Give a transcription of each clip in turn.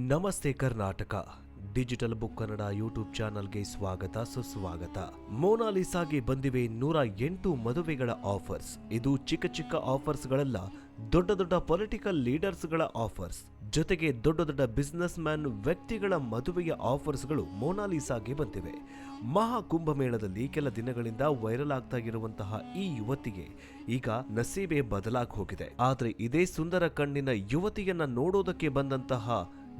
ನಮಸ್ತೆ Karnataka. Digital book Kannada YouTube ಚಾನಲ್ಗೆ ಸ್ವಾಗತ, ಸುಸ್ವಾಗತ. ಮೋನಾಲಿಸಾಗೆ ಬಂದಿವೆ ನೂರ ಎಂಟು ಮದುವೆಗಳ ಆಫರ್ಸ್. ಇದು ಚಿಕ್ಕ ಚಿಕ್ಕ ಆಫರ್ಸ್ಗಳಲ್ಲ, ದೊಡ್ಡ ದೊಡ್ಡ ಪೊಲಿಟಿಕಲ್ ಲೀಡರ್ಸ್ಗಳ ಆಫರ್ಸ್. ಜೊತೆಗೆ ದೊಡ್ಡ ದೊಡ್ಡ ಬಿಸ್ನೆಸ್ ಮ್ಯಾನ್ ವ್ಯಕ್ತಿಗಳ ಮದುವೆಯ ಆಫರ್ಸ್ಗಳು ಮೋನಾಲಿಸಾಗೆ ಬಂದಿವೆ. ಮಹಾ ಕುಂಭಮೇಳದಲ್ಲಿ ಕೆಲ ದಿನಗಳಿಂದ ವೈರಲ್ ಆಗ್ತಾ ಇರುವಂತಹ ಈ ಯುವತಿಗೆ ಈಗ ನಸೀಬೆ ಬದಲಾಗಿ ಹೋಗಿದೆ. ಆದರೆ ಇದೇ ಸುಂದರ ಕಣ್ಣಿನ ಯುವತಿಯನ್ನ ನೋಡೋದಕ್ಕೆ ಬಂದಂತಹ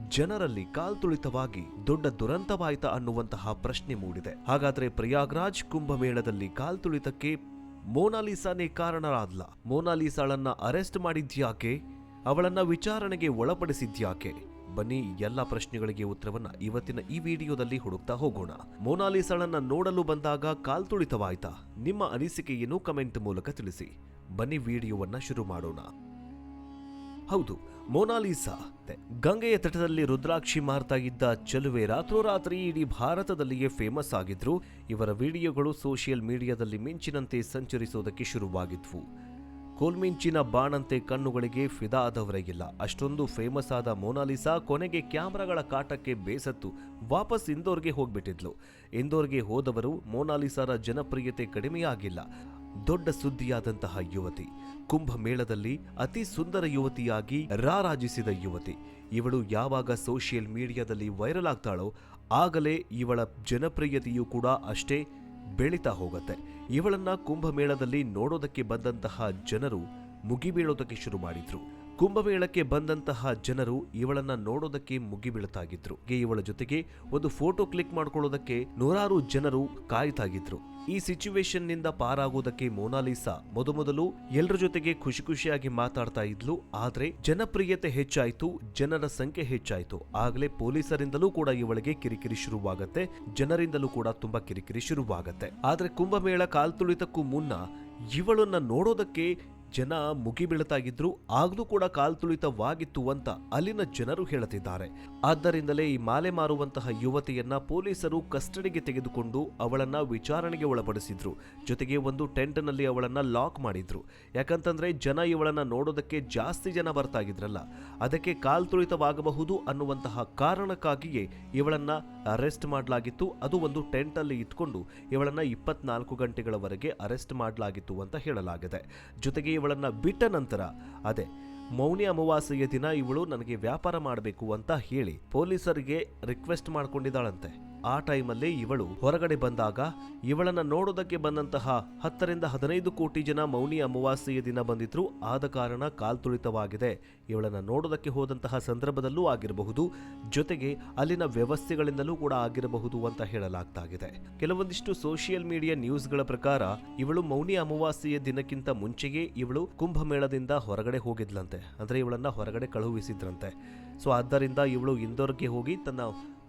ಜನರಲ್ಲಿ ಕಾಲ್ತುಳಿತವಾಗಿ ದೊಡ್ಡ ದುರಂತವಾಯಿತ ಅನ್ನುವಂತಹ ಪ್ರಶ್ನೆ ಮೂಡಿದೆ. ಹಾಗಾದ್ರೆ ಪ್ರಯಾಗ್ರಾಜ್ ಕುಂಭಮೇಳದಲ್ಲಿ ಕಾಲ್ತುಳಿತಕ್ಕೆ ಮೋನಾಲಿಸಾನೇ ಕಾರಣರಾದ್ಲ? ಮೋನಾಲಿಸಾಳನ್ನ ಅರೆಸ್ಟ್ ಮಾಡಿದ್ಯಾಕೆ? ಅವಳನ್ನ ವಿಚಾರಣೆಗೆ ಒಳಪಡಿಸಿದ್ಯಾಕೆ? ಬನ್ನಿ ಎಲ್ಲ ಪ್ರಶ್ನೆಗಳಿಗೆ ಉತ್ತರವನ್ನ ಇವತ್ತಿನ ಈ ವಿಡಿಯೋದಲ್ಲಿ ಹುಡುಕ್ತಾ ಹೋಗೋಣ. ಮೋನಾಲಿಸಾಳನ್ನ ನೋಡಲು ಬಂದಾಗ ಕಾಲ್ತುಳಿತವಾಯ್ತಾ ನಿಮ್ಮ ಅನಿಸಿಕೆಯನ್ನು ಕಮೆಂಟ್ ಮೂಲಕ ತಿಳಿಸಿ. ಬನ್ನಿ ವಿಡಿಯೋವನ್ನ ಶುರು ಮಾಡೋಣ. ಹೌದು ಮೋನಾಲಿಸಾ ಗಂಗೆಯ ತಟದಲ್ಲಿ ರುದ್ರಾಕ್ಷಿ ಮಾರ್ತಾಗಿದ್ದ ಚಲುವೆ ರಾತ್ರೋರಾತ್ರಿ ಇಡೀ ಭಾರತದಲ್ಲಿಯೇ ಫೇಮಸ್ ಆಗಿದ್ರು. ಇವರ ವಿಡಿಯೋಗಳು ಸೋಷಿಯಲ್ ಮೀಡಿಯಾದಲ್ಲಿ ಮಿಂಚಿನಂತೆ ಸಂಚರಿಸೋದಕ್ಕೆ ಶುರುವಾಗಿದ್ವು. ಕೋಲ್ಮಿಂಚಿನ ಬಾಣಂತೆ ಕಣ್ಣುಗಳಿಗೆ ಫಿದಾ ಇಲ್ಲ. ಅಷ್ಟೊಂದು ಫೇಮಸ್ ಆದ ಮೊನಾಲಿಸಾ ಕೊನೆಗೆ ಕ್ಯಾಮ್ರಾಗಳ ಕಾಟಕ್ಕೆ ಬೇಸತ್ತು ವಾಪಸ್ ಇಂದೋರ್ಗೆ ಹೋಗ್ಬಿಟ್ಟಿದ್ಲು. ಇಂದೋರ್ಗೆ ಹೋದವರು ಮೊನಾಲಿಸಾರ ಜನಪ್ರಿಯತೆ ಕಡಿಮೆಯಾಗಿಲ್ಲ. ದೊಡ್ಡ ಸುದ್ದಿಯಾದಂತಹ ಯುವತಿ. ಕುಂಭಮೇಳದಲ್ಲಿ ಅತಿ ಸುಂದರ ಯುವತಿಯಾಗಿ ರಾರಾಜಿಸಿದ ಯುವತಿ. ಇವಳು ಯಾವಾಗ ಸೋಷಿಯಲ್ ಮೀಡಿಯಾದಲ್ಲಿ ವೈರಲ್ ಆಗ್ತಾಳೋ ಆಗಲೇ ಇವಳ ಜನಪ್ರಿಯತೆಯೂ ಕೂಡ ಅಷ್ಟೇ ಬೆಳೀತಾ ಹೋಗುತ್ತೆ. ಇವಳನ್ನ ಕುಂಭಮೇಳದಲ್ಲಿ ನೋಡೋದಕ್ಕೆ ಬಂದಂತಹ ಜನರು ಮುಗಿಬೀಳೋದಕ್ಕೆ ಶುರು ಮಾಡಿದ್ರು. ಕುಂಭಮೇಳಕ್ಕೆ ಬಂದಂತಹ ಜನರು ಇವಳನ್ನ ನೋಡೋದಕ್ಕೆ ಮುಗಿಬೀಳ್ತಾಗಿದ್ರು. ಇವಳ ಜೊತೆಗೆ ಒಂದು ಫೋಟೋ ಕ್ಲಿಕ್ ಮಾಡ್ಕೊಳ್ಳೋದಕ್ಕೆ ನೂರಾರು ಜನರು ಕಾಯ್ತಾಗಿದ್ರು. ಈ ಸಿಚುವೇಶನ್ನಿಂದ ಪಾರಾಗೋದಕ್ಕೆ ಮೋನಾಲಿಸಾ ಮೊದಮೊದಲು ಎಲ್ಲರ ಜೊತೆಗೆ ಖುಷಿ ಖುಷಿಯಾಗಿ ಮಾತಾಡ್ತಾ ಇದ್ಲು. ಆದ್ರೆ ಜನಪ್ರಿಯತೆ ಹೆಚ್ಚಾಯ್ತು, ಜನರ ಸಂಖ್ಯೆ ಹೆಚ್ಚಾಯ್ತು. ಆಗಲೇ ಪೊಲೀಸರಿಂದಲೂ ಕೂಡ ಇವಳಿಗೆ ಕಿರಿಕಿರಿ ಶುರುವಾಗತ್ತೆ, ಜನರಿಂದಲೂ ಕೂಡ ತುಂಬಾ ಕಿರಿಕಿರಿ ಶುರುವಾಗತ್ತೆ. ಆದ್ರೆ ಕುಂಭಮೇಳ ಕಾಲ್ತುಳಿತಕ್ಕೂ ಮುನ್ನ ಇವಳನ್ನ ನೋಡೋದಕ್ಕೆ ಜನ ಮುಗಿಬೀಳತಾಗಿದ್ರು ಆಗಲೂ ಕೂಡ ಕೂಡ ತುಳಿತವಾಗಿತ್ತು ಅಂತ ಅಲ್ಲಿನ ಜನರು ಹೇಳುತ್ತಿದ್ದಾರೆ. ಆದ್ದರಿಂದಲೇ ಈ ಮಾಲೆ ಮಾರುವಂತಹ ಯುವತಿಯನ್ನ ಪೊಲೀಸರು ಕಸ್ಟಡಿಗೆ ತೆಗೆದುಕೊಂಡು ಅವಳನ್ನ ವಿಚಾರಣೆಗೆ ಒಳಪಡಿಸಿದ್ರು. ಜೊತೆಗೆ ಒಂದು ಟೆಂಟ್ನಲ್ಲಿ ಅವಳನ್ನ ಲಾಕ್ ಮಾಡಿದ್ರು. ಯಾಕಂತಂದ್ರೆ ಜನ ಇವಳನ್ನ ನೋಡೋದಕ್ಕೆ ಜಾಸ್ತಿ ಜನ ಬರ್ತಾ ಇದ್ರಲ್ಲ ಅದಕ್ಕೆ ಕಾಲ್ತುಳಿತವಾಗಬಹುದು ಅನ್ನುವಂತಹ ಕಾರಣಕ್ಕಾಗಿಯೇ ಇವಳನ್ನ ಅರೆಸ್ಟ್ ಮಾಡಲಾಗಿತ್ತು. ಅದು ಒಂದು ಟೆಂಟ್ ಅಲ್ಲಿ ಇಟ್ಕೊಂಡು ಇವಳನ್ನ ಇಪ್ಪತ್ನಾಲ್ಕು ಗಂಟೆಗಳವರೆಗೆ ಅರೆಸ್ಟ್ ಮಾಡಲಾಗಿತ್ತು ಅಂತ ಹೇಳಲಾಗಿದೆ. ಜೊತೆಗೆ ಇವಳನ್ನ ಬಿಟ್ಟ ನಂತರ, ಅದೇ, ಮೌನಿ ಅಮಾವಾಸ್ಯೆಯ ದಿನ ಇವಳು ನನಗೆ ವ್ಯಾಪಾರ ಮಾಡಬೇಕು ಅಂತ ಹೇಳಿ ಪೊಲೀಸರಿಗೆ ರಿಕ್ವೆಸ್ಟ್ ಮಾಡ್ಕೊಂಡಿದ್ದಾಳಂತೆ. ಆ ಟೈಮಲ್ಲಿ ಇವಳು ಹೊರಗಡೆ ಬಂದಾಗ ಇವಳನ್ನ ನೋಡೋದಕ್ಕೆ ಬಂದಂತಹ ಹತ್ತರಿಂದ ಹದಿನೈದು ಕೋಟಿ ಜನ ಮೌನಿ ಅಮಾವಾಸ್ಯೆಯ ದಿನ ಬಂದಿದ್ರು ಆದ ಕಾರಣ ಕಾಲ್ತುಳಿತವಾಗಿದೆ ಇವಳನ್ನ ನೋಡೋದಕ್ಕೆ ಹೋದಂತಹ ಸಂದರ್ಭದಲ್ಲೂ ಆಗಿರಬಹುದು, ಜೊತೆಗೆ ಅಲ್ಲಿನ ವ್ಯವಸ್ಥೆಗಳಿಂದಲೂ ಕೂಡ ಆಗಿರಬಹುದು ಅಂತ ಹೇಳಲಾಗ್ತಾ ಇದೆ ಕೆಲವೊಂದಿಷ್ಟು ಸೋಷಿಯಲ್ ಮೀಡಿಯಾ ನ್ಯೂಸ್ಗಳ ಪ್ರಕಾರ ಇವಳು ಮೌನಿ ಅಮಾವಾಸ್ಯೆಯ ದಿನಕ್ಕಿಂತ ಮುಂಚೆಯೇ ಇವಳು ಕುಂಭಮೇಳದಿಂದ ಹೊರಗಡೆ ಹೋಗಿದ್ಲಂತೆ. ಅಂದರೆ ಇವಳನ್ನ ಹೊರಗಡೆ ಕಳುಹಿಸಿದ್ರಂತೆ. ಸೊ, ಆದ್ದರಿಂದ ಇವಳು ಇಂದೋರ್ಗೆ ಹೋಗಿ ತನ್ನ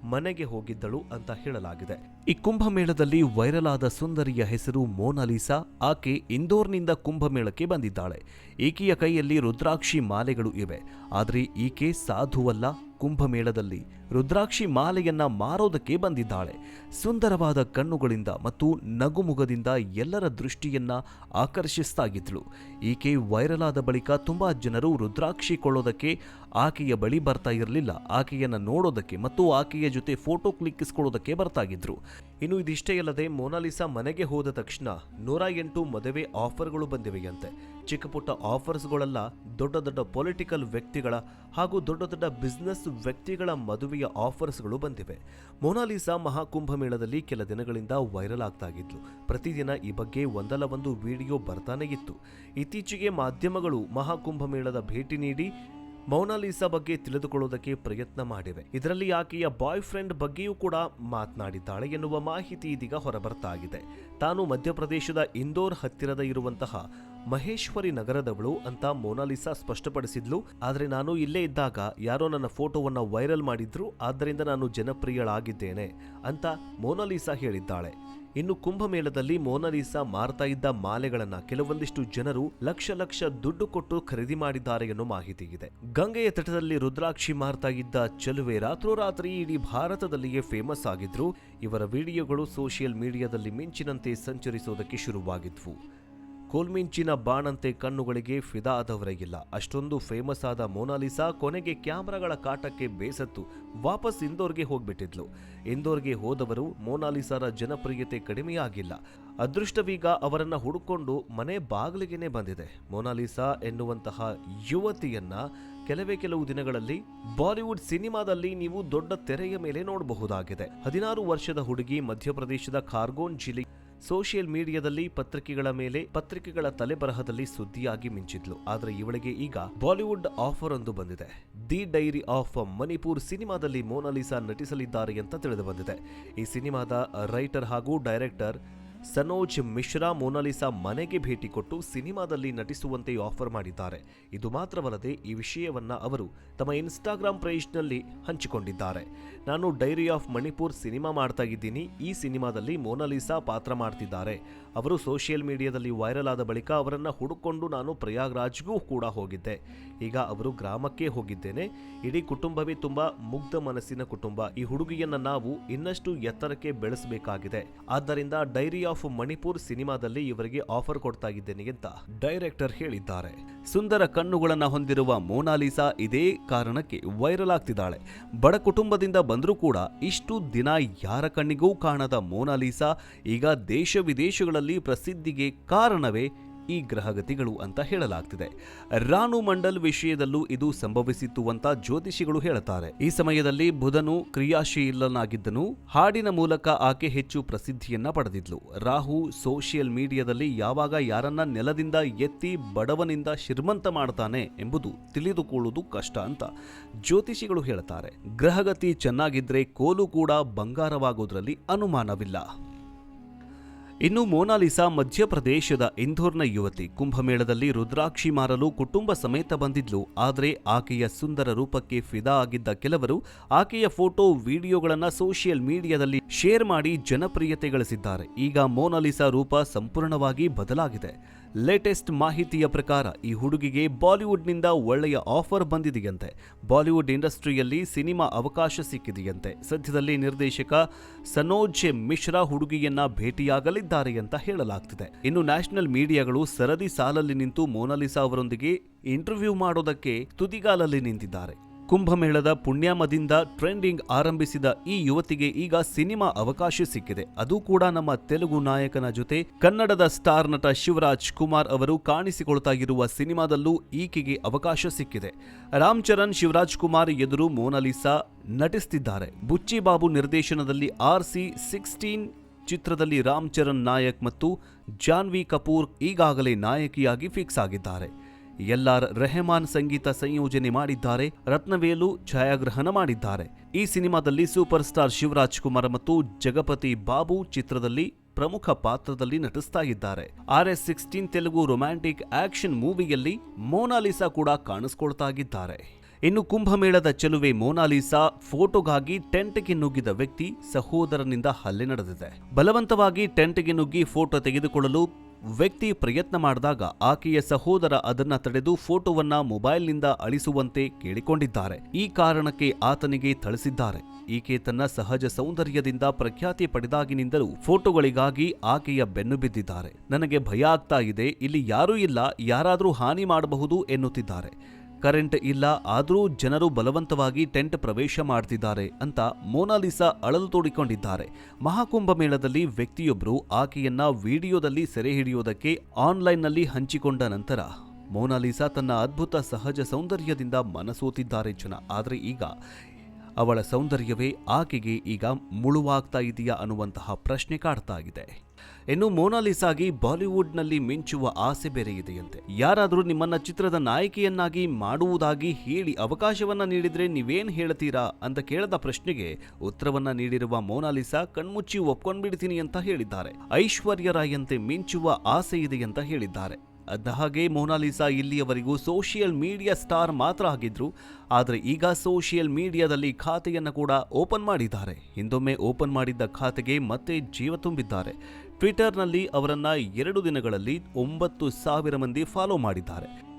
ಮನೆಗೆ ಹೋಗಿದ್ದಳು ಅಂತ ಹೇಳಲಾಗಿದೆ. ಈ ಕುಂಭಮೇಳದಲ್ಲಿ ವೈರಲ್ ಆದ ಸುಂದರಿಯ ಹೆಸರು ಮೋನಾಲಿಸಾ. ಆಕೆ ಇಂದೋರ್ನಿಂದ ಕುಂಭಮೇಳಕ್ಕೆ ಬಂದಿದ್ದಾಳೆ. ಈಕೆಯ ಕೈಯಲ್ಲಿ ರುದ್ರಾಕ್ಷಿ ಮಾಲೆಗಳು ಇವೆ. ಆದರೆ ಈಕೆ ಸಾಧುವಲ್ಲ. ಕುಂಭಮೇಳದಲ್ಲಿ ರುದ್ರಾಕ್ಷಿ ಮಾಲೆಯನ್ನ ಮಾರೋದಕ್ಕೆ ಬಂದಿದ್ದಾಳೆ. ಸುಂದರವಾದ ಕಣ್ಣುಗಳಿಂದ ಮತ್ತು ನಗುಮುಗದಿಂದ ಎಲ್ಲರ ದೃಷ್ಟಿಯನ್ನ ಆಕರ್ಷಿಸ್ತಾ ಇದ್ಳು ಈಕೆ ವೈರಲ್ ಆದ ಬಳಿಕ ತುಂಬಾ ಜನರು ರುದ್ರಾಕ್ಷಿ ಕೊಳ್ಳೋದಕ್ಕೆ ಆಕೆಯ ಬಳಿ ಬರ್ತಾ ಇರಲಿಲ್ಲ. ಆಕೆಯನ್ನ ನೋಡೋದಕ್ಕೆ ಮತ್ತು ಆಕೆಯ ಜೊತೆ ಫೋಟೋ ಕ್ಲಿಕ್ಕಿಸ್ಕೊಳ್ಳೋದಕ್ಕೆ ಬರ್ತಾಗಿದ್ರು. ಇನ್ನು ಇದಿಷ್ಟೇ ಅಲ್ಲದೆ ಮೊನಾಲಿಸಾ ಮನೆಗೆ ಹೋದ ತಕ್ಷಣ ನೂರ ಎಂಟು ಮದುವೆ ಆಫರ್ಗಳು ಬಂದಿವೆಯಂತೆ. ಚಿಕ್ಕ ಪುಟ್ಟ ಆಫರ್ಸ್ಗಳೆಲ್ಲ ದೊಡ್ಡ ದೊಡ್ಡ ಪೊಲಿಟಿಕಲ್ ವ್ಯಕ್ತಿಗಳ ಹಾಗೂ ದೊಡ್ಡ ದೊಡ್ಡ ಬಿಸ್ನೆಸ್ ವ್ಯಕ್ತಿಗಳ ಮದುವೆಯ ಆಫರ್ಸ್ಗಳು ಬಂದಿವೆ. ಮೋನಾಲಿಸಾ ಮಹಾಕುಂಭಮೇಳದಲ್ಲಿ ಕೆಲ ದಿನಗಳಿಂದ ವೈರಲ್ ಆಗ್ತಾ ಇದ್ಲು ಪ್ರತಿದಿನ ಈ ಬಗ್ಗೆ ಒಂದಲ್ಲ ಒಂದು ವಿಡಿಯೋ ಬರ್ತಾನೆ ಇತ್ತು. ಇತ್ತೀಚೆಗೆ ಮಾಧ್ಯಮಗಳು ಮಹಾಕುಂಭಮೇಳದ ಭೇಟಿ ನೀಡಿ ಮೌನಾಲಿಸಾ ಬಗ್ಗೆ ತಿಳಿದುಕೊಳ್ಳೋದಕ್ಕೆ ಪ್ರಯತ್ನ ಮಾಡಿವೆ. ಇದರಲ್ಲಿ ಆಕೆಯ ಬಾಯ್ ಫ್ರೆಂಡ್ ಬಗ್ಗೆಯೂ ಕೂಡ ಮಾತನಾಡಿದ್ದಾಳೆ ಎನ್ನುವ ಮಾಹಿತಿ ಇದೀಗ ಹೊರಬರ್ತಾ ಆಗಿದೆ ತಾನು ಮಧ್ಯಪ್ರದೇಶದ ಇಂದೋರ್ ಹತ್ತಿರದ ಇರುವಂತಹ ಮಹೇಶ್ವರಿ ನಗರದವಳು ಅಂತ ಮೋನಾಲಿಸಾ ಸ್ಪಷ್ಟಪಡಿಸಿದ್ಲು. ಆದರೆ ನಾನು ಇಲ್ಲೇ ಇದ್ದಾಗ ಯಾರೋ ನನ್ನ ಫೋಟೋವನ್ನ ವೈರಲ್ ಮಾಡಿದ್ರು ಆದ್ದರಿಂದ ನಾನು ಜನಪ್ರಿಯಳಾಗಿದ್ದೇನೆ ಅಂತ ಮೋನಾಲಿಸಾ ಹೇಳಿದ್ದಾಳೆ. ಇನ್ನು ಕುಂಭಮೇಳದಲ್ಲಿ ಮೋನಾಲಿಸಾ ಮಾರ್ತಾ ಇದ್ದ ಮಾಲೆಗಳನ್ನ ಕೆಲವೊಂದಿಷ್ಟು ಜನರು ಲಕ್ಷ ಲಕ್ಷ ದುಡ್ಡು ಕೊಟ್ಟು ಖರೀದಿ ಮಾಡಿದ್ದಾರೆ ಎನ್ನುವ ಮಾಹಿತಿ ಇದೆ. ಗಂಗೆಯ ತಟದಲ್ಲಿ ರುದ್ರಾಕ್ಷಿ ಮಾರ್ತಾ ಇದ್ದ ಚಲುವೆ ರಾತ್ರೋರಾತ್ರಿ ಇಡೀ ಭಾರತದಲ್ಲಿಯೇ ಫೇಮಸ್ ಆಗಿದ್ರು. ಇವರ ವಿಡಿಯೋಗಳು ಸೋಷಿಯಲ್ ಮೀಡಿಯಾದಲ್ಲಿ ಮಿಂಚಿನಂತೆ ಸಂಚರಿಸೋದಕ್ಕೆ ಶುರುವಾಗಿದ್ವು. ಕೋಲ್ಮಿಂಚಿನ ಬಾಣಂತೆ ಕಣ್ಣುಗಳಿಗೆ ಫಿದಾ ಆದವರೇ ಅಷ್ಟೊಂದು ಫೇಮಸ್ ಆದ ಮೋನಾಲಿಸಾ ಕೊನೆಗೆ ಕ್ಯಾಮ್ರಾಗಳ ಕಾಟಕ್ಕೆ ಬೇಸತ್ತು ವಾಪಸ್ ಇಂದೋರ್ಗೆ ಹೋಗ್ಬಿಟ್ಟಿದ್ಲು. ಇಂದೋರ್ಗೆ ಹೋದವರು ಮೋನಾಲಿಸಾರ ಜನಪ್ರಿಯತೆ ಕಡಿಮೆಯಾಗಿಲ್ಲ. ಅದೃಷ್ಟವೀಗ ಅವರನ್ನು ಹುಡುಕೊಂಡು ಮನೆ ಬಾಗಿಲಿಗೆನೆ ಬಂದಿದೆ. ಮೊನಾಲಿಸಾ ಎನ್ನುವಂತಹ ಯುವತಿಯನ್ನ ಕೆಲವೇ ಕೆಲವು ದಿನಗಳಲ್ಲಿ ಬಾಲಿವುಡ್ ಸಿನಿಮಾದಲ್ಲಿ ನೀವು ದೊಡ್ಡ ತೆರೆಯ ಮೇಲೆ ನೋಡಬಹುದಾಗಿದೆ. ಹದಿನಾರು ವರ್ಷದ ಹುಡುಗಿ ಮಧ್ಯಪ್ರದೇಶದ ಖಾರ್ಗೋನ್ ಜಿಲ್ಲೆ ಸೋಷಿಯಲ್ ಮೀಡಿಯಾದಲ್ಲಿ ಪತ್ರಿಕೆಗಳ ಮೇಲೆ ಪತ್ರಿಕೆಗಳ ತಲೆಬರಹದಲ್ಲಿ ಸುದ್ದಿಯಾಗಿ ಮಿಂಚಿದ್ಲು. ಆದರೆ ಇವಳಿಗೆ ಈಗ ಬಾಲಿವುಡ್ ಆಫರ್ ಒಂದು ಬಂದಿದೆ. ದಿ ಡೈರಿ ಆಫ್ ಮಣಿಪುರ್ ಸಿನಿಮಾದಲ್ಲಿ ಮೋನಾಲಿಸಾ ನಟಿಸಲಿದ್ದಾರೆ ಅಂತ ತಿಳಿದು ಬಂದಿದೆ. ಈ ಸಿನಿಮಾದ ರೈಟರ್ ಹಾಗೂ ಡೈರೆಕ್ಟರ್ ಸನೋಜ್ ಮಿಶ್ರಾ ಮೋನಾಲಿಸಾ ಮನೆಗೆ ಭೇಟಿ ಕೊಟ್ಟು ಸಿನಿಮಾದಲ್ಲಿ ನಟಿಸುವಂತೆ ಆಫರ್ ಮಾಡಿದ್ದಾರೆ. ಇದು ಮಾತ್ರವಲ್ಲದೆ ಈ ವಿಷಯವನ್ನ ಅವರು ತಮ್ಮ ಇನ್ಸ್ಟಾಗ್ರಾಮ್ ಪೇಜ್ನಲ್ಲಿ ಹಂಚಿಕೊಂಡಿದ್ದಾರೆ. ನಾನು ಡೈರಿ ಆಫ್ ಮಣಿಪುರ್ ಸಿನಿಮಾ ಮಾಡ್ತಾ ಇದ್ದೀನಿ. ಈ ಸಿನಿಮಾದಲ್ಲಿ ಮೋನಾಲಿಸಾ ಪಾತ್ರ ಮಾಡ್ತಿದ್ದಾರೆ. ಅವರು ಸೋಷಿಯಲ್ ಮೀಡಿಯಾದಲ್ಲಿ ವೈರಲ್ ಆದ ಬಳಿಕ ಅವರನ್ನು ಹುಡುಕೊಂಡು ನಾನು ಪ್ರಯಾಗ್ರಾಜ್ಗೂ ಕೂಡ ಹೋಗಿದ್ದೆ. ಈಗ ಅವರು ಗ್ರಾಮಕ್ಕೆ ಹೋಗಿದ್ದೇನೆ. ಇಡೀ ಕುಟುಂಬವೇ ತುಂಬ ಮುಗ್ಧ ಮನಸ್ಸಿನ ಕುಟುಂಬ. ಈ ಹುಡುಗಿಯನ್ನು ನಾವು ಇನ್ನಷ್ಟು ಎತ್ತರಕ್ಕೆ ಬೆಳೆಸಬೇಕಾಗಿದೆ. ಆದ್ದರಿಂದ ಡೈರಿ ಆಫ್ ಮಣಿಪುರ್ ಸಿನಿಮಾದಲ್ಲಿ ಇವರಿಗೆ ಆಫರ್ ಕೊಡ್ತಾ ಇದ್ದೇನೆ ಅಂತ ಡೈರೆಕ್ಟರ್ ಹೇಳಿದ್ದಾರೆ. ಸುಂದರ ಕಣ್ಣುಗಳನ್ನು ಹೊಂದಿರುವ ಮೋನಾಲಿಸಾ ಇದೇ ಕಾರಣಕ್ಕೆ ವೈರಲ್ ಆಗ್ತಿದ್ದಾಳೆ. ಬಡ ಕುಟುಂಬದಿಂದ ಬಂದರೂ ಕೂಡ ಇಷ್ಟು ದಿನ ಯಾರ ಕಣ್ಣಿಗೂ ಕಾಣದ ಮೋನಾಲಿಸಾ ಈಗ ದೇಶ ವಿದೇಶಗಳಲ್ಲಿ ಪ್ರಸಿದ್ಧಿಗೆ ಕಾರಣವೇ ಈ ಗ್ರಹಗತಿಗಳು ಅಂತ ಹೇಳಲಾಗ್ತಿದೆ. ರಾನು ಮಂಡಲ್ ವಿಷಯದಲ್ಲೂ ಇದು ಸಂಭವಿಸಿತ್ತು ಅಂತ ಜ್ಯೋತಿಷಿಗಳು ಹೇಳುತ್ತಾರೆ ಈ ಸಮಯದಲ್ಲಿ ಬುಧನು ಕ್ರಿಯಾಶೀಲನಾಗಿದ್ದನು. ಹಾಡಿನ ಮೂಲಕ ಆಕೆ ಹೆಚ್ಚು ಪ್ರಸಿದ್ಧಿಯನ್ನ ಪಡೆದಿದ್ಲು. ರಾಹು ಸೋಷಿಯಲ್ ಮೀಡಿಯಾದಲ್ಲಿ ಯಾವಾಗ ಯಾರನ್ನ ನೆಲದಿಂದ ಎತ್ತಿ ಬಡವನಿಂದ ಶ್ರೀಮಂತ ಮಾಡ್ತಾನೆ ಎಂಬುದು ತಿಳಿದುಕೊಳ್ಳುವುದು ಕಷ್ಟ ಅಂತ ಜ್ಯೋತಿಷಿಗಳು ಹೇಳುತ್ತಾರೆ ಗ್ರಹಗತಿ ಚೆನ್ನಾಗಿದ್ರೆ ಕೋಲು ಕೂಡ ಬಂಗಾರವಾಗೋದ್ರಲ್ಲಿ ಅನುಮಾನವಿಲ್ಲ. ಇನ್ನು ಮೋನಾಲಿಸಾ ಮಧ್ಯಪ್ರದೇಶದ ಇಂಧೋರ್ನ ಯುವತಿ. ಕುಂಭಮೇಳದಲ್ಲಿ ರುದ್ರಾಕ್ಷಿ ಮಾರಲು ಕುಟುಂಬ ಸಮೇತ ಬಂದಿದ್ಲು. ಆದರೆ ಆಕೆಯ ಸುಂದರ ರೂಪಕ್ಕೆ ಫಿದಾ ಆಗಿದ್ದ ಕೆಲವರು ಆಕೆಯ ಫೋಟೋ, ವಿಡಿಯೋಗಳನ್ನು ಸೋಷಿಯಲ್ ಮೀಡಿಯಾದಲ್ಲಿ ಶೇರ್ ಮಾಡಿ ಜನಪ್ರಿಯತೆ ಗಳಿಸಿದ್ದಾರೆ. ಈಗ ಮೋನಾಲಿಸಾ ರೂಪ ಸಂಪೂರ್ಣವಾಗಿ ಬದಲಾಗಿದೆ. ಲೇಟೆಸ್ಟ್ ಮಾಹಿತಿಯ ಪ್ರಕಾರ, ಈ ಹುಡುಗಿಗೆ ಬಾಲಿವುಡ್ನಿಂದ ಒಳ್ಳೆಯ ಆಫರ್ ಬಂದಿದೆಯಂತೆ. ಬಾಲಿವುಡ್ ಇಂಡಸ್ಟ್ರಿಯಲ್ಲಿ ಸಿನಿಮಾ ಅವಕಾಶ ಸಿಕ್ಕಿದೆಯಂತೆ. ಸದ್ಯದಲ್ಲಿ ನಿರ್ದೇಶಕ ಸನೋಜ್ ಮಿಶ್ರಾ ಹುಡುಗಿಯನ್ನ ಭೇಟಿಯಾಗಲಿದ್ದಾರೆ ಅಂತ ಹೇಳಲಾಗ್ತಿದೆ. ಇನ್ನು ನ್ಯಾಷನಲ್ ಮೀಡಿಯಾಗಳು ಸರದಿ ಸಾಲಲ್ಲಿ ನಿಂತು ಮೋನಾಲಿಸಾ ಅವರೊಂದಿಗೆ ಇಂಟರ್ವ್ಯೂ ಮಾಡೋದಕ್ಕೆ ತುದಿಗಾಲಲ್ಲಿ ನಿಂತಿದ್ದಾರೆ. ಕುಂಭಮೇಳದ ಪುಣ್ಯಾಮದಿಂದ ಟ್ರೆಂಡಿಂಗ್ ಆರಂಭಿಸಿದ ಈ ಯುವತಿಗೆ ಈಗ ಸಿನಿಮಾ ಅವಕಾಶ ಸಿಕ್ಕಿದೆ. ಅದು ಕೂಡ ನಮ್ಮ ತೆಲುಗು ನಾಯಕನ ಜೊತೆ. ಕನ್ನಡದ ಸ್ಟಾರ್ ನಟ ಶಿವರಾಜ್ ಕುಮಾರ್ ಅವರು ಕಾಣಿಸಿಕೊಳ್ತಾ ಇರುವ ಸಿನಿಮಾದಲ್ಲೂ ಈಕೆಗೆ ಅವಕಾಶ ಸಿಕ್ಕಿದೆ. ರಾಮ್ ಚರಣ್, ಶಿವರಾಜ್ ಕುಮಾರ್ ಎದುರು ಮೋನಾಲಿಸಾ ನಟಿಸುತ್ತಿದ್ದಾರೆ ಬುಚ್ಚಿಬಾಬು ನಿರ್ದೇಶನದಲ್ಲಿ ಆರ್ ಸಿ ಸಿಕ್ಸ್ಟೀನ್ ಚಿತ್ರದಲ್ಲಿ ರಾಮ್ ಚರಣ್ ನಾಯಕ್ ಮತ್ತು ಜಾನ್ವಿ ಕಪೂರ್ ಈಗಾಗಲೇ ನಾಯಕಿಯಾಗಿ ಫಿಕ್ಸ್ ಆಗಿದ್ದಾರೆ. ಎಲ್ ಆರ್ ರೆಹಮಾನ್ ಸಂಗೀತ ಸಂಯೋಜನೆ ಮಾಡಿದ್ದಾರೆ, ರತ್ನವೇಲು ಛಾಯಾಗ್ರಹಣ ಮಾಡಿದ್ದಾರೆ. ಈ ಸಿನಿಮಾದಲ್ಲಿ ಸೂಪರ್ ಸ್ಟಾರ್ ಶಿವರಾಜ್ ಕುಮಾರ್ ಮತ್ತು ಜಗಪತಿ ಬಾಬು ಚಿತ್ರದಲ್ಲಿ ಪ್ರಮುಖ ಪಾತ್ರದಲ್ಲಿ ನಟಿಸ್ತಾ ಇದ್ದಾರೆ. R S sixteen Telugu romantic action ಮೂವಿಯಲ್ಲಿ Monalisa ಕೂಡ ಕಾಣಿಸ್ಕೊಳ್ತಾ ಇದ್ದಾರೆ ಇನ್ನು ಕುಂಭಮೇಳದ ಚೆಲುವೆ ಮೋನಾಲಿಸಾ ಫೋಟೋಗಾಗಿ ಟೆಂಟ್ಗೆ ನುಗ್ಗಿದ ವ್ಯಕ್ತಿ ಸಹೋದರನಿಂದ ಹಲ್ಲೆ ನಡೆದಿದೆ. ಬಲವಂತವಾಗಿ ಟೆಂಟ್ಗೆ ನುಗ್ಗಿ ಫೋಟೋ ತೆಗೆದುಕೊಳ್ಳಲು ವ್ಯಕ್ತಿ ಪ್ರಯತ್ನ ಮಾಡಿದಾಗ ಆಕೆಯ ಸಹೋದರ ಅದನ್ನ ತಡೆದು ಫೋಟೋವನ್ನ ಮೊಬೈಲ್ನಿಂದ ಅಳಿಸುವಂತೆ ಕೇಳಿಕೊಂಡಿದ್ದಾರೆ. ಈ ಕಾರಣಕ್ಕೆ ಆತನಿಗೆ ಥಳಿಸಿದ್ದಾರೆ. ಈಕೆ ತನ್ನ ಸಹಜ ಸೌಂದರ್ಯದಿಂದ ಪ್ರಖ್ಯಾತಿ ಪಡೆದಾಗಿನಿಂದಲೂ ಫೋಟೋಗಳಿಗಾಗಿ ಆಕೆಯ ಬೆನ್ನು ಬಿದ್ದಿದ್ದಾರೆ. ನನಗೆ ಭಯ ಆಗ್ತಾ ಇದೆ. ಇಲ್ಲಿ ಯಾರೂ ಇಲ್ಲ. ಯಾರಾದರೂ ಹಾನಿ ಮಾಡಬಹುದು ಎನ್ನುತ್ತಿದ್ದಾರೆ. ಕರೆಂಟ್ ಇಲ್ಲ, ಆದರೂ ಜನರು ಬಲವಂತವಾಗಿ ಟೆಂಟ್ ಪ್ರವೇಶ ಮಾಡ್ತಿದ್ದಾರೆ ಅಂತ ಮೋನಾಲಿಸಾ ಅಳಲು ತೋಡಿಕೊಂಡಿದ್ದಾರೆ. ಮಹಾಕುಂಭ ಮೇಳದಲ್ಲಿ ವ್ಯಕ್ತಿಯೊಬ್ಬರು ಆಕೆಯನ್ನ ವಿಡಿಯೋದಲ್ಲಿ ಸೆರೆ ಹಿಡಿಯೋದಕ್ಕೆ ಆನ್ಲೈನ್ನಲ್ಲಿ ಹಂಚಿಕೊಂಡ ನಂತರ ಮೋನಾಲಿಸಾ ತನ್ನ ಅದ್ಭುತ ಸಹಜ ಸೌಂದರ್ಯದಿಂದ ಮನಸೋತಿದ್ದಾರೆ ಜನ. ಆದರೆ ಈಗ ಅವಳ ಸೌಂದರ್ಯವೇ ಆಕೆಗೆ ಈಗ ಮುಳುವಾಗ್ತಾ ಇದೆಯಾ ಅನ್ನುವಂತಹ ಪ್ರಶ್ನೆ ಕಾಡ್ತಾ ಇದೆ. ಇನ್ನು ಮೋನಾಲಿಸಾಗಿ ಬಾಲಿವುಡ್ನಲ್ಲಿ ಮಿಂಚುವ ಆಸೆ ಬೇರೆ ಇದೆಯಂತೆ ಯಾರಾದರೂ ನಿಮ್ಮನ್ನ ಚಿತ್ರದ ನಾಯಕಿಯನ್ನಾಗಿ ಮಾಡುವುದಾಗಿ ಹೇಳಿ ಅವಕಾಶವನ್ನ ನೀಡಿದ್ರೆ ನೀವೇನ್ ಹೇಳ್ತೀರಾ ಅಂತ ಕೇಳದ ಪ್ರಶ್ನೆಗೆ ಉತ್ತರವನ್ನ ನೀಡಿರುವ ಮೋನಾಲಿಸಾ ಕಣ್ಮುಚ್ಚಿ ಒಪ್ಕೊಂಡ್ಬಿಡ್ತೀನಿ ಅಂತ ಹೇಳಿದ್ದಾರೆ. ಐಶ್ವರ್ಯ ರಾಯಂತೆ ಮಿಂಚುವ ಆಸೆ ಇದೆ ಅಂತ ಹೇಳಿದ್ದಾರೆ. ಅದ ಹಾಗೆ ಮೋನಾಲಿಸಾ ಇಲ್ಲಿಯವರೆಗೂ ಸೋಷಿಯಲ್ ಮೀಡಿಯಾ ಸ್ಟಾರ್ ಮಾತ್ರ ಆಗಿದ್ರು. ಆದರೆ ಈಗ ಸೋಷಿಯಲ್ ಮೀಡಿಯಾದಲ್ಲಿ ಖಾತೆಯನ್ನು ಕೂಡ ಓಪನ್ ಮಾಡಿದ್ದಾರೆ. ಹಿಂದೊಮ್ಮೆ ಓಪನ್ ಮಾಡಿದ್ದ ಖಾತೆಗೆ ಮತ್ತೆ ಜೀವ ತುಂಬಿದ್ದಾರೆ. ಟ್ವಿಟರ್ನಲ್ಲಿ ಅವರನ್ನ ಎರಡು ದಿನಗಳಲ್ಲಿ ಒಂಬತ್ತು ಸಾವಿರ ಮಂದಿ ಫಾಲೋ ಮಾಡಿದ್ದಾರೆ.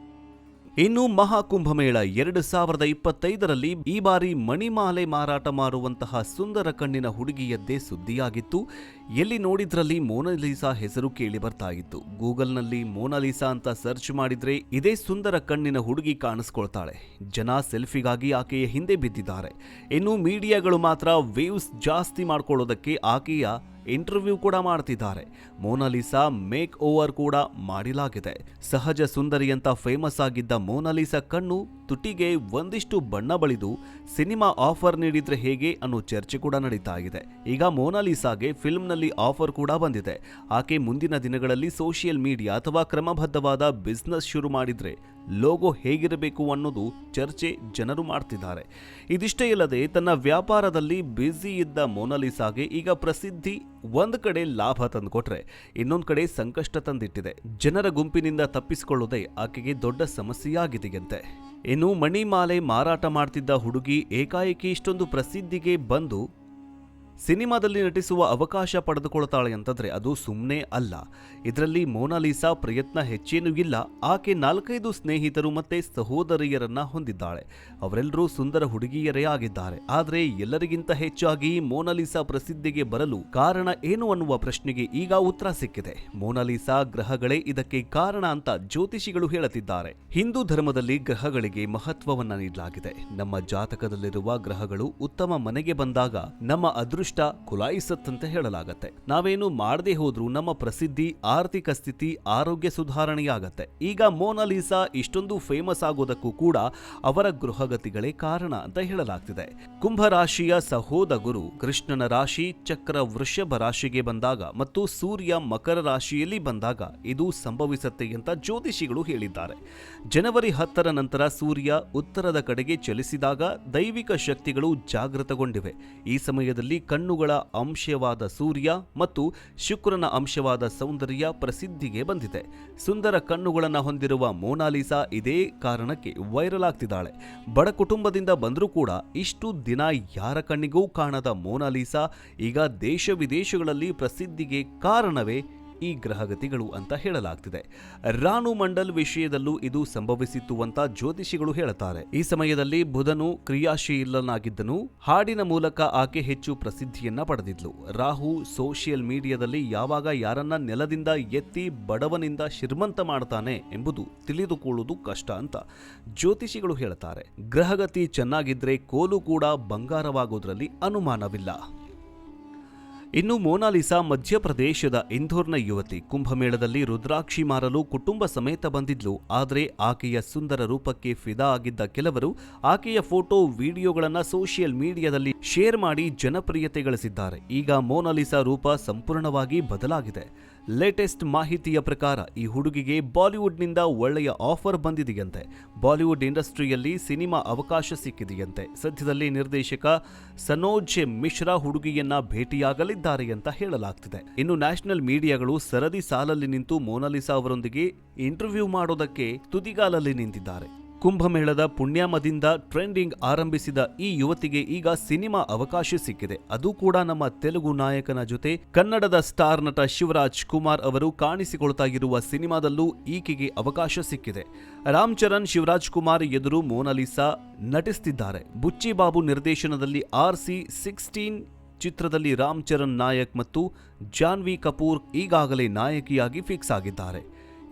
ಇನ್ನು ಮಹಾಕುಂಭಮೇಳ ಎರಡು ಸಾವಿರದ ಇಪ್ಪತ್ತೈದರಲ್ಲಿ ಈ ಬಾರಿ ಮಣಿಮಾಲೆ ಮಾರಾಟ ಮಾಡುವಂತಹ ಸುಂದರ ಕಣ್ಣಿನ ಹುಡುಗಿಯದ್ದೇ ಸುದ್ದಿಯಾಗಿತ್ತು. ಎಲ್ಲಿ ನೋಡಿದ್ರಲ್ಲಿ ಮೋನಾಲಿಸಾ ಹೆಸರು ಕೇಳಿ ಬರ್ತಾ ಇತ್ತು. ಗೂಗಲ್ನಲ್ಲಿ ಮೋನಾಲಿಸಾ ಅಂತ ಸರ್ಚ್ ಮಾಡಿದ್ರೆ ಇದೇ ಸುಂದರ ಕಣ್ಣಿನ ಹುಡುಗಿ ಕಾಣಿಸ್ಕೊಳ್ತಾಳೆ. ಜನ ಸೆಲ್ಫಿಗಾಗಿ ಆಕೆಯ ಹಿಂದೆ ಬಿದ್ದಿದ್ದಾರೆ. ಇನ್ನು ಮೀಡಿಯಾಗಳು ಮಾತ್ರ ವೇವ್ಸ್ ಜಾಸ್ತಿ ಮಾಡ್ಕೊಳ್ಳೋದಕ್ಕೆ ಆಕೆಯ ಇಂಟರ್ವ್ಯೂ ಕೂಡ ಮಾಡ್ತಿದ್ದಾರೆ. ಮೋನಾಲಿಸಾ ಮೇಕ್ ಓವರ್ ಕೂಡ ಮಾಡಿಲಾಗಿದೆ. ಸಹಜ ಸುಂದರಿ ಅಂತ ಫೇಮಸ್ ಆಗಿದ್ದ ಮೋನಾಲಿಸಾ ಕಣ್ಣು ತುಟಿಗೆ ಒಂದಿಷ್ಟು ಬಣ್ಣ ಬಳಿದು ಸಿನಿಮಾ ಆಫರ್ ನೀಡಿದ್ರೆ ಹೇಗೆ ಅನ್ನೋ ಚರ್ಚೆ ಕೂಡ ನಡೀತಾ ಇದೆ. ಈಗ ಮೋನಾಲಿಸಾಗೆ ಫಿಲ್ಮ್ನಲ್ಲಿ ಆಫರ್ ಕೂಡ ಬಂದಿದೆ. ಆಕೆ ಮುಂದಿನ ದಿನಗಳಲ್ಲಿ ಸೋಷಿಯಲ್ ಮೀಡಿಯಾ ಅಥವಾ ಕ್ರಮಬದ್ಧವಾದ ಬಿಸ್ನೆಸ್ ಶುರು ಮಾಡಿದ್ರೆ ಲೋಗೋ ಹೇಗಿರಬೇಕು ಅನ್ನೋದು ಚರ್ಚೆ ಜನರು ಮಾಡ್ತಿದ್ದಾರೆ. ಇದಿಷ್ಟೇ ಇಲ್ಲದೆ ತನ್ನ ವ್ಯಾಪಾರದಲ್ಲಿ ಬ್ಯುಸಿ ಇದ್ದ ಮೋನಾಲಿಸಾಗೆ ಈಗ ಪ್ರಸಿದ್ಧಿ ಒಂದ್ ಕಡೆ ಲಾಭ ತಂದುಕೊಟ್ರೆ ಇನ್ನೊಂದು ಕಡೆ ಸಂಕಷ್ಟ ತಂದಿಟ್ಟಿದೆ. ಜನರ ಗುಂಪಿನಿಂದ ತಪ್ಪಿಸಿಕೊಳ್ಳುವುದೇ ಆಕೆಗೆ ದೊಡ್ಡ ಸಮಸ್ಯೆಯಾಗಿದೆಯಂತೆ. ಇನ್ನು ಮಣಿಮಾಲೆ ಮಾರಾಟ ಮಾಡ್ತಿದ್ದ ಹುಡುಗಿ ಏಕಾಏಕಿ ಇಷ್ಟೊಂದು ಪ್ರಸಿದ್ಧಿಗೆ ಬಂದು ಸಿನಿಮಾದಲ್ಲಿ ನಟಿಸುವ ಅವಕಾಶ ಪಡೆದುಕೊಳ್ತಾಳೆ ಅಂತಂದ್ರೆ ಅದು ಸುಮ್ಮನೆ ಅಲ್ಲ. ಇದರಲ್ಲಿ ಮೋನಾಲಿಸಾ ಪ್ರಯತ್ನ ಹೆಚ್ಚೇನೂ ಇಲ್ಲ. ಆಕೆ ನಾಲ್ಕೈದು ಸ್ನೇಹಿತರು ಮತ್ತೆ ಸಹೋದರಿಯರನ್ನ ಹೊಂದಿದ್ದಾಳೆ. ಅವರೆಲ್ಲರೂ ಸುಂದರ ಹುಡುಗಿಯರೇ ಆಗಿದ್ದಾರೆ. ಆದರೆ ಎಲ್ಲರಿಗಿಂತ ಹೆಚ್ಚಾಗಿ ಮೋನಾಲಿಸಾ ಪ್ರಸಿದ್ಧಿಗೆ ಬರಲು ಕಾರಣ ಏನು ಅನ್ನುವ ಪ್ರಶ್ನೆಗೆ ಈಗ ಉತ್ತರ ಸಿಕ್ಕಿದೆ. ಮೋನಾಲಿಸಾ ಗ್ರಹಗಳೇ ಇದಕ್ಕೆ ಕಾರಣ ಅಂತ ಜ್ಯೋತಿಷಿಗಳು ಹೇಳುತ್ತಿದ್ದಾರೆ. ಹಿಂದೂ ಧರ್ಮದಲ್ಲಿ ಗ್ರಹಗಳಿಗೆ ಮಹತ್ವವನ್ನ ನೀಡಲಾಗಿದೆ. ನಮ್ಮ ಜಾತಕದಲ್ಲಿರುವ ಗ್ರಹಗಳು ಉತ್ತಮ ಮನೆಗೆ ಬಂದಾಗ ನಮ್ಮ ಅದೃಷ್ಟ ಕುಲಾಯಿಸತ್ತಂತ ಹೇಳಲಾಗತ್ತೆ. ನಾವೇನು ಮಾಡದೇ ಹೋದ್ರೂ ನಮ್ಮ ಪ್ರಸಿದ್ಧಿ, ಆರ್ಥಿಕ ಸ್ಥಿತಿ, ಆರೋಗ್ಯ ಸುಧಾರಣೆಯಾಗತ್ತೆ. ಈಗ ಮೋನಾಲಿಸಾ ಇಷ್ಟೊಂದು ಫೇಮಸ್ ಆಗೋದಕ್ಕೂ ಕೂಡ ಅವರ ಗೃಹಗತಿಗಳೇ ಕಾರಣ ಅಂತ ಹೇಳಲಾಗ್ತಿದೆ. ಕುಂಭ ರಾಶಿಯ ಸಹೋದ ಗುರು ಕೃಷ್ಣನ ರಾಶಿ ಚಕ್ರ ವೃಷಭ ರಾಶಿಗೆ ಬಂದಾಗ ಮತ್ತು ಸೂರ್ಯ ಮಕರ ರಾಶಿಯಲ್ಲಿ ಬಂದಾಗ ಇದು ಸಂಭವಿಸುತ್ತೆ ಅಂತ ಜ್ಯೋತಿಷಿಗಳು ಹೇಳಿದ್ದಾರೆ. ಜನವರಿ ಹತ್ತರ ನಂತರ ಸೂರ್ಯ ಉತ್ತರದ ಕಡೆಗೆ ಚಲಿಸಿದಾಗ ದೈವಿಕ ಶಕ್ತಿಗಳು ಜಾಗೃತಗೊಂಡಿವೆ. ಈ ಸಮಯದಲ್ಲಿ ಕಣ್ಣುಗಳ ಅಂಶವಾದ ಸೂರ್ಯ ಮತ್ತು ಶುಕ್ರನ ಅಂಶವಾದ ಸೌಂದರ್ಯ ಪ್ರಸಿದ್ಧಿಗೆ ಬಂದಿದೆ. ಸುಂದರ ಕಣ್ಣುಗಳನ್ನು ಹೊಂದಿರುವ ಮೋನಾಲಿಸಾ ಇದೇ ಕಾರಣಕ್ಕೆ ವೈರಲ್ ಆಗ್ತಿದ್ದಾಳೆ. ಬಡ ಕುಟುಂಬದಿಂದ ಬಂದರೂ ಕೂಡ ಇಷ್ಟು ದಿನ ಯಾರ ಕಣ್ಣಿಗೂ ಕಾಣದ ಮೋನಾಲಿಸಾ ಈಗ ದೇಶ ವಿದೇಶಗಳಲ್ಲಿ ಪ್ರಸಿದ್ಧಿಗೆ ಕಾರಣವೇ ಈ ಗ್ರಹಗತಿಗಳು ಅಂತ ಹೇಳಲಾಗ್ತಿದೆ. ರಾನು ಮಂಡಲ್ ವಿಷಯದಲ್ಲೂ ಇದು ಸಂಭವಿಸಿತ್ತು ಅಂತ ಜ್ಯೋತಿಷಿಗಳು ಹೇಳುತ್ತಾರೆ. ಈ ಸಮಯದಲ್ಲಿ ಬುಧನು ಕ್ರಿಯಾಶೀಲನಾಗಿದ್ದನು. ಹಾಡಿನ ಮೂಲಕ ಆಕೆ ಹೆಚ್ಚು ಪ್ರಸಿದ್ಧಿಯನ್ನ ಪಡೆದಿದ್ಲು. ರಾಹು ಸೋಷಿಯಲ್ ಮೀಡಿಯಾದಲ್ಲಿ ಯಾವಾಗ ಯಾರನ್ನ ನೆಲದಿಂದ ಎತ್ತಿ ಬಡವನಿಂದ ಶ್ರೀಮಂತ ಮಾಡ್ತಾನೆ ಎಂಬುದು ತಿಳಿದುಕೊಳ್ಳುವುದು ಕಷ್ಟ ಅಂತ ಜ್ಯೋತಿಷಿಗಳು ಹೇಳುತ್ತಾರೆ. ಗ್ರಹಗತಿ ಚೆನ್ನಾಗಿದ್ರೆ ಕೋಲು ಕೂಡ ಬಂಗಾರವಾಗೋದ್ರಲ್ಲಿ ಅನುಮಾನವಿಲ್ಲ. ಇನ್ನು ಮೋನಾಲಿಸಾ ಮಧ್ಯಪ್ರದೇಶದ ಇಂಧೋರ್ನ ಯುವತಿ. ಕುಂಭಮೇಳದಲ್ಲಿ ರುದ್ರಾಕ್ಷಿ ಮಾರಲು ಕುಟುಂಬ ಸಮೇತ ಬಂದಿದ್ಲು. ಆದರೆ ಆಕೆಯ ಸುಂದರ ರೂಪಕ್ಕೆ ಫಿದಾ ಆಗಿದ್ದ ಕೆಲವರು ಆಕೆಯ ಫೋಟೋ, ವಿಡಿಯೋಗಳನ್ನು ಸೋಷಿಯಲ್ ಮೀಡಿಯಾದಲ್ಲಿ ಶೇರ್ ಮಾಡಿ ಜನಪ್ರಿಯತೆ ಗಳಿಸಿದ್ದಾರೆ. ಈಗ ಮೋನಾಲಿಸಾ ರೂಪ ಸಂಪೂರ್ಣವಾಗಿ ಬದಲಾಗಿದೆ. ಲೇಟೆಸ್ಟ್ ಮಾಹಿತಿಯ ಪ್ರಕಾರ, ಈ ಹುಡುಗಿಗೆ ಬಾಲಿವುಡ್ನಿಂದ ಒಳ್ಳೆಯ ಆಫರ್ ಬಂದಿದೆಯಂತೆ. ಬಾಲಿವುಡ್ ಇಂಡಸ್ಟ್ರಿಯಲ್ಲಿ ಸಿನಿಮಾ ಅವಕಾಶ ಸಿಕ್ಕಿದೆಯಂತೆ. ಸದ್ಯದಲ್ಲಿ ನಿರ್ದೇಶಕ ಸನೋಜ್ ಮಿಶ್ರಾ ಹುಡುಗಿಯನ್ನ ಭೇಟಿಯಾಗಲಿದ್ದಾರೆ ಅಂತ ಹೇಳಲಾಗ್ತಿದೆ. ಇನ್ನು ನ್ಯಾಷನಲ್ ಮೀಡಿಯಾಗಳು ಸರದಿ ಸಾಲಲ್ಲಿ ನಿಂತು ಮೋನಾಲಿಸಾ ಅವರೊಂದಿಗೆ ಇಂಟರ್ವ್ಯೂ ಮಾಡೋದಕ್ಕೆ ತುದಿಗಾಲಲ್ಲಿ ನಿಂತಿದ್ದಾರೆ. ಕುಂಭಮೇಳದ ಪುಣ್ಯಾಮದಿಂದ ಟ್ರೆಂಡಿಂಗ್ ಆರಂಭಿಸಿದ ಈ ಯುವತಿಗೆ ಈಗ ಸಿನಿಮಾ ಅವಕಾಶ ಸಿಕ್ಕಿದೆ. ಅದು ಕೂಡ ನಮ್ಮ ತೆಲುಗು ನಾಯಕನ ಜೊತೆ. ಕನ್ನಡದ ಸ್ಟಾರ್ ನಟ ಶಿವರಾಜ್ ಕುಮಾರ್ ಅವರು ಕಾಣಿಸಿಕೊಳ್ತಾ ಇರುವ ಸಿನಿಮಾದಲ್ಲೂ ಈಕೆಗೆ ಅವಕಾಶ ಸಿಕ್ಕಿದೆ. ರಾಮ್ ಚರಣ್, ಶಿವರಾಜ್ ಕುಮಾರ್ ಎದುರು ಮೋನಾಲಿಸಾ ನಟಿಸುತ್ತಿದ್ದಾರೆ ಬುಚ್ಚಿ ಬಾಬು ನಿರ್ದೇಶನದಲ್ಲಿ ಆರ್ ಸಿ ಸಿಕ್ಸ್ಟೀನ್ ಚಿತ್ರದಲ್ಲಿ ರಾಮ್ ಚರಣ್ ನಾಯಕ್ ಮತ್ತು ಜಾನ್ವಿ ಕಪೂರ್ ಈಗಾಗಲೇ ನಾಯಕಿಯಾಗಿ ಫಿಕ್ಸ್ ಆಗಿದ್ದಾರೆ.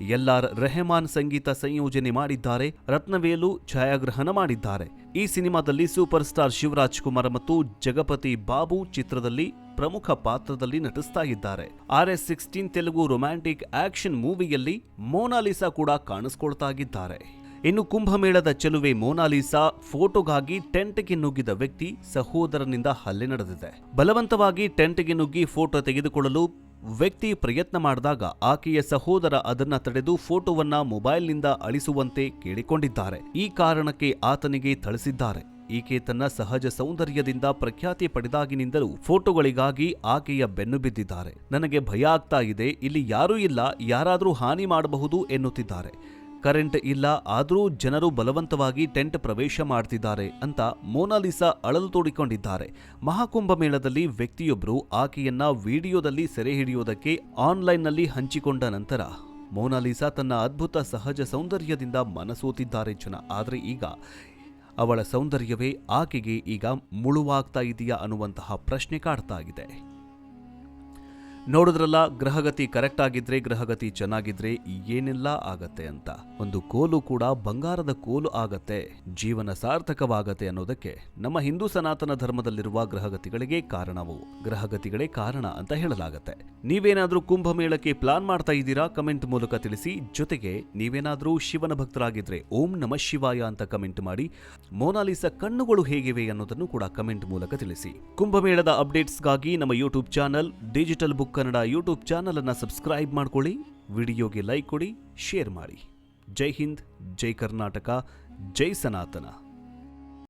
ಎಲ್ಆರ್ ರೆಹಮಾನ್ ಸಂಗೀತ ಸಂಯೋಜನೆ ಮಾಡಿದ್ದಾರೆ, ರತ್ನವೇಲು ಛಾಯಾಗ್ರಹಣ ಮಾಡಿದ್ದಾರೆ. ಈ ಸಿನಿಮಾದಲ್ಲಿ ಸೂಪರ್ ಸ್ಟಾರ್ ಶಿವರಾಜ್ ಕುಮಾರ್ ಮತ್ತು ಜಗಪತಿ ಬಾಬು ಚಿತ್ರದಲ್ಲಿ ಪ್ರಮುಖ ಪಾತ್ರದಲ್ಲಿ ನಟಿಸ್ತಾ ಇದ್ದಾರೆ R S sixteen Telugu romantic action ಮೂವಿಯಲ್ಲಿ Monalisa ಕೂಡ ಕಾಣಿಸ್ಕೊಳ್ತಾ ಇದ್ದಾರೆ ಇನ್ನು ಕುಂಭಮೇಳದ ಚೆಲುವೆ ಮೋನಾಲಿಸಾ ಫೋಟೋಗಾಗಿ ಟೆಂಟ್ಗೆ ನುಗ್ಗಿದ ವ್ಯಕ್ತಿ ಸಹೋದರನಿಂದ ಹಲ್ಲೆ ನಡೆದಿದೆ. ಬಲವಂತವಾಗಿ ಟೆಂಟ್ಗೆ ನುಗ್ಗಿ ಫೋಟೋ ತೆಗೆದುಕೊಳ್ಳಲು ವ್ಯಕ್ತಿ ಪ್ರಯತ್ನ ಮಾಡಿದಾಗ ಆಕೆಯ ಸಹೋದರ ಅದನ್ನ ತಡೆದು ಫೋಟೋವನ್ನ ಮೊಬೈಲ್ನಿಂದ ಅಳಿಸುವಂತೆ ಕೇಳಿಕೊಂಡಿದ್ದಾರೆ. ಈ ಕಾರಣಕ್ಕೆ ಆತನಿಗೆ ಥಳಿಸಿದ್ದಾರೆ. ಈಕೆ ತನ್ನ ಸಹಜ ಸೌಂದರ್ಯದಿಂದ ಪ್ರಖ್ಯಾತಿ ಪಡೆದಾಗಿನಿಂದಲೂ ಫೋಟೋಗಳಿಗಾಗಿ ಆಕೆಯ ಬೆನ್ನು ಬಿದ್ದಿದ್ದಾರೆ. ನನಗೆ ಭಯ ಆಗ್ತಾ ಇದೆ, ಇಲ್ಲಿ ಯಾರೂ ಇಲ್ಲ, ಯಾರಾದರೂ ಹಾನಿ ಮಾಡಬಹುದು ಎನ್ನುತ್ತಿದ್ದಾರೆ. ಕರೆಂಟ್ ಇಲ್ಲ, ಆದರೂ ಜನರು ಬಲವಂತವಾಗಿ ಟೆಂಟ್ ಪ್ರವೇಶ ಮಾಡ್ತಿದ್ದಾರೆ ಅಂತ ಮೋನಾಲಿಸಾ ಅಳಲು ತೋಡಿಕೊಂಡಿದ್ದಾರೆ. ಮಹಾಕುಂಭ ಮೇಳದಲ್ಲಿ ವ್ಯಕ್ತಿಯೊಬ್ಬರು ಆಕೆಯನ್ನ ವಿಡಿಯೋದಲ್ಲಿ ಸೆರೆ ಹಿಡಿಯೋದಕ್ಕೆ ಆನ್ಲೈನ್ನಲ್ಲಿ ಹಂಚಿಕೊಂಡ ನಂತರ ಮೋನಾಲಿಸಾ ತನ್ನ ಅದ್ಭುತ ಸಹಜ ಸೌಂದರ್ಯದಿಂದ ಮನಸೋತಿದ್ದಾರೆ ಜನ. ಆದರೆ ಈಗ ಅವಳ ಸೌಂದರ್ಯವೇ ಆಕೆಗೆ ಈಗ ಮುಳುವಾಗ್ತಾ ಇದೆಯಾ ಅನ್ನುವಂತಹ ಪ್ರಶ್ನೆ ಕಾಡ್ತಾ ಇದೆ. ನೋಡಿದ್ರಲ್ಲ ಗ್ರಹಗತಿ ಕರೆಕ್ಟ್ ಆಗಿದ್ರೆ ಗ್ರಹಗತಿ ಚೆನ್ನಾಗಿದ್ರೆ ಏನೆಲ್ಲ ಆಗತ್ತೆ ಅಂತ. ಒಂದು ಕೋಲು ಕೂಡ ಬಂಗಾರದ ಕೋಲು ಆಗತ್ತೆ, ಜೀವನ ಸಾರ್ಥಕವಾಗತ್ತೆ ಅನ್ನೋದಕ್ಕೆ ನಮ್ಮ ಹಿಂದೂ ಸನಾತನ ಧರ್ಮದಲ್ಲಿರುವ ಗ್ರಹಗತಿಗಳಿಗೆ ಕಾರಣವು. ಗ್ರಹಗತಿಗಳೇ ಕಾರಣ ಅಂತ ಹೇಳಲಾಗತ್ತೆ. ನೀವೇನಾದ್ರೂ ಕುಂಭಮೇಳಕ್ಕೆ ಪ್ಲಾನ್ ಮಾಡ್ತಾ ಇದ್ದೀರಾ? ಕಮೆಂಟ್ ಮೂಲಕ ತಿಳಿಸಿ. ಜೊತೆಗೆ ನೀವೇನಾದ್ರೂ ಶಿವನ ಭಕ್ತರಾಗಿದ್ರೆ ಓಂ ನಮ ಶಿವಾಯ ಅಂತ ಕಮೆಂಟ್ ಮಾಡಿ. ಮೋನಾಲಿಸ ಕಣ್ಣುಗಳು ಹೇಗಿವೆ ಅನ್ನೋದನ್ನು ಕೂಡ ಕಮೆಂಟ್ ಮೂಲಕ ತಿಳಿಸಿ. ಕುಂಭಮೇಳದ ಅಪ್ಡೇಟ್ಸ್ಗಾಗಿ ನಮ್ಮ YouTube channel digital book Kannada YouTube ಚಾನಲನ್ನು ಸಬ್ಸ್ಕ್ರೈಬ್ ಮಾಡ್ಕೊಳ್ಳಿ, ವಿಡಿಯೋಗೆ ಲೈಕ್ ಕೊಡಿ, ಶೇರ್ ಮಾಡಿ. ಜೈ ಹಿಂದ್, ಜೈ ಕರ್ನಾಟಕ, ಜೈ ಸನಾತನ.